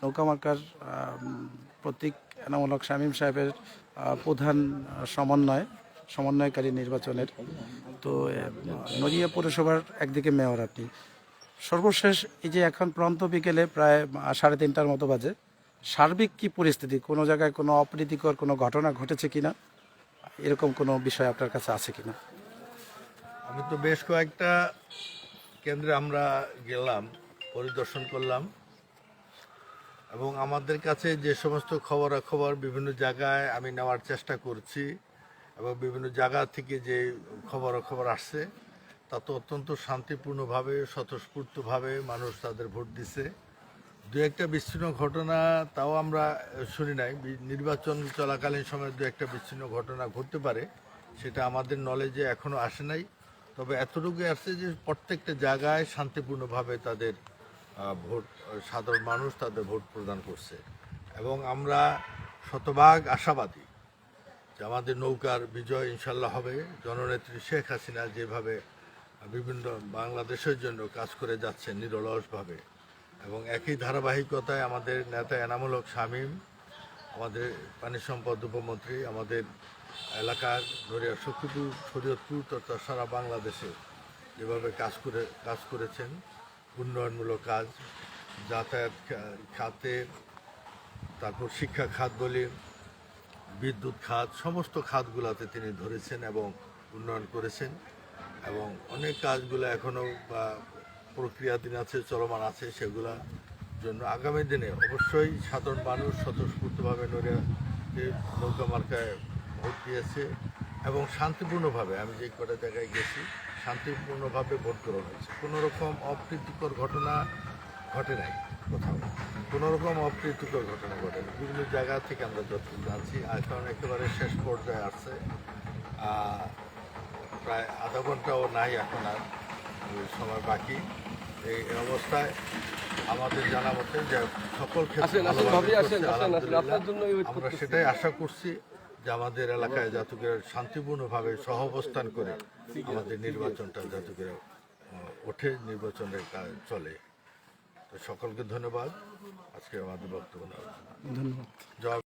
নৌকামার্কার প্রতীক এনামুল হক শামীম সাহেবের প্রধান সমন্বয়, সমন্বয়কারী নির্বাচনের। তো নদিয়া পৌরসভার একদিকে মেয়র আপনি। সর্বশেষ এই যে এখন প্রান্ত বিকেলে প্রায় সাড়ে তিনটার মতো বাজে। সার্বিক কি পরিস্থিতি? কোনো জায়গায় কোনো অপ্রীতিকর কোনো ঘটনা ঘটেছে কিনা? এরকম কোনো বিষয় আপনার কাছে আছে কিনা? আমি তো বেশ কয়েকটা কেন্দ্রে আমরা গেলাম, পরিদর্শন করলাম। এবং আমাদের কাছে যে সমস্ত খবরাখবর বিভিন্ন জায়গায় আমি নেওয়ার চেষ্টা করছি এবং বিভিন্ন জায়গা থেকে যে খবরাখবর আসছে, তা তো অত্যন্ত শান্তিপূর্ণভাবে, স্বতঃস্ফূর্তভাবে মানুষ তাদের ভোট দিছে। দু একটা বিচ্ছিন্ন ঘটনা তাও আমরা শুনি নাই। নির্বাচন চলাকালীন সময় দু একটা বিচ্ছিন্ন ঘটনা ঘটতে পারে, সেটা আমাদের নলেজে এখনও আসে নাই। তবে এতটুকু আসছে যে প্রত্যেকটা জায়গায় শান্তিপূর্ণভাবে তাদের ভোট সাধারণ মানুষ তাদের ভোট প্রদান করছে। এবং আমরা শতভাগ আশাবাদী যে আমাদের নৌকার বিজয় ইনশাল্লাহ হবে। জননেত্রী শেখ হাসিনা যেভাবে বিভিন্ন বাংলাদেশের জন্য কাজ করে যাচ্ছেন নিরলসভাবে, এবং একই ধারাবাহিকতায় আমাদের নেতা এনামুল হক শামীম, আমাদের পানি সম্পদ উপমন্ত্রী, আমাদের এলাকার নড়িয়া শক্তিপুর শরীয়তপুর তথা সারা বাংলাদেশে যেভাবে কাজ করে, কাজ করেছেন। উন্নয়নমূলক কাজ, যাতায়াত খাতে, তারপর শিক্ষা খাত বলি, বিদ্যুৎ খাত, সমস্ত খাতগুলোতে তিনি ধরেছেন এবং উন্নয়ন করেছেন এবং অনেক কাজগুলো এখনও বা প্রক্রিয়াধীন আছে, চলমান আছে সেগুলা জন্য আগামী দিনে অবশ্যই সাধারণ মানুষ স্বতঃস্ফূর্তভাবে নড়িয়া নৌকা মার্কায় ভোট দিয়েছে এবং শান্তিপূর্ণভাবে, আমি যে কটা জায়গায় গেছি শান্তিপূর্ণভাবে ভোট গ্রহণ হয়েছে। কোনো রকম অপ্রীতিকর ঘটনা ঘটে নাই কোথাও। কোনো রকম অপ্রীতিকর ঘটনা ঘটে বিভিন্ন জায়গা থেকে আমরা যতটুকু জানছি এখন একেবারে শেষ পর্যায়ে আসছে প্রায় আধা ঘন্টাও নাই এখন আর সময় বাকি। এই অবস্থায় আমাদের জানা মতে যে সকল ক্ষেত্রে আমরা সেটাই আশা করছি। যে আমাদের এলাকায় জাতকের শান্তিপূর্ণভাবে সহ অবস্থান করে আমাদের নির্বাচনটা জাতকের ওঠে নির্বাচনের কাজ চলে। তো সকলকে ধন্যবাদ। আজকে আমাদের বক্তব্য ধন্যবাদ। জয়